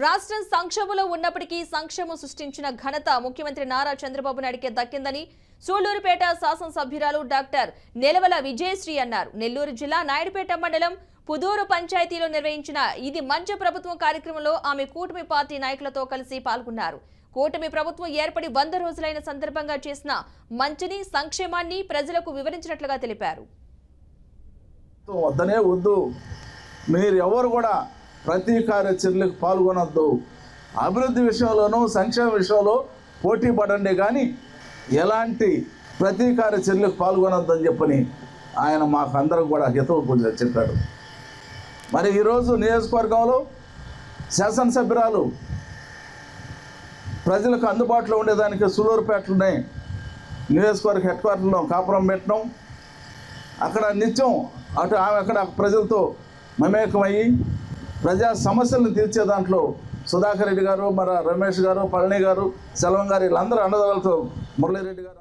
రాష్ట్రం సంక్షోభంలో ఉన్నప్పటికీ సంక్షేమం సృష్టించిన ఘనత ముఖ్యమంత్రి నారా చంద్రబాబు నాయుడికే దక్కిందని సూళ్ళూరుపేట శాసనసభ్యురాలు డాక్టర్ నెలవల విజయశ్రీ అన్నారు. నెల్లూరు జిల్లా నాయుడుపేట మండలం పుదూరు పంచాయతీలో నిర్వహించిన ఇది మంచి ప్రభుత్వం కార్యక్రమంలో ఆమె కూటమి పార్టీ నాయకులతో కలిసి పాల్గొన్నారు. కూటమి ప్రభుత్వం ఏర్పడి వంద రోజులైన సందర్భంగా చేసిన మంచిని సంక్షేమాన్ని ప్రజలకు వివరించినట్లుగా తెలిపారు. వద్దనే వద్దు. మీరు ఎవరు కూడా ప్రతీకార చర్యలకు పాల్గొనొద్దు. అభివృద్ధి విషయంలోనూ సంక్షేమ విషయంలో పోటీ పడండి కానీ ఎలాంటి ప్రతీకార చర్యలకు పాల్గొనొద్దని చెప్పని ఆయన మాకు అందరం కూడా హితవు పూజ చెప్పాడు. మరి ఈరోజు నియోజకవర్గంలో శాసనసభ్యురాలు ప్రజలకు అందుబాటులో ఉండేదానికి సులూరుపేటలోనే నియోజకవర్గ హెడ్ క్వార్టర్లో కాపురం పెట్టడం. అక్కడ నిత్యం అటు ఆమె అక్కడ ప్రజలతో మమేకమయ్యి ప్రజా సమస్యలను తీర్చే దాంట్లో సుధాకర్ రెడ్డి గారు మరి రమేష్ గారు పళని గారు సెల్వం గారు వీళ్ళందరూ అండదలతో మురళీరెడ్డి గారు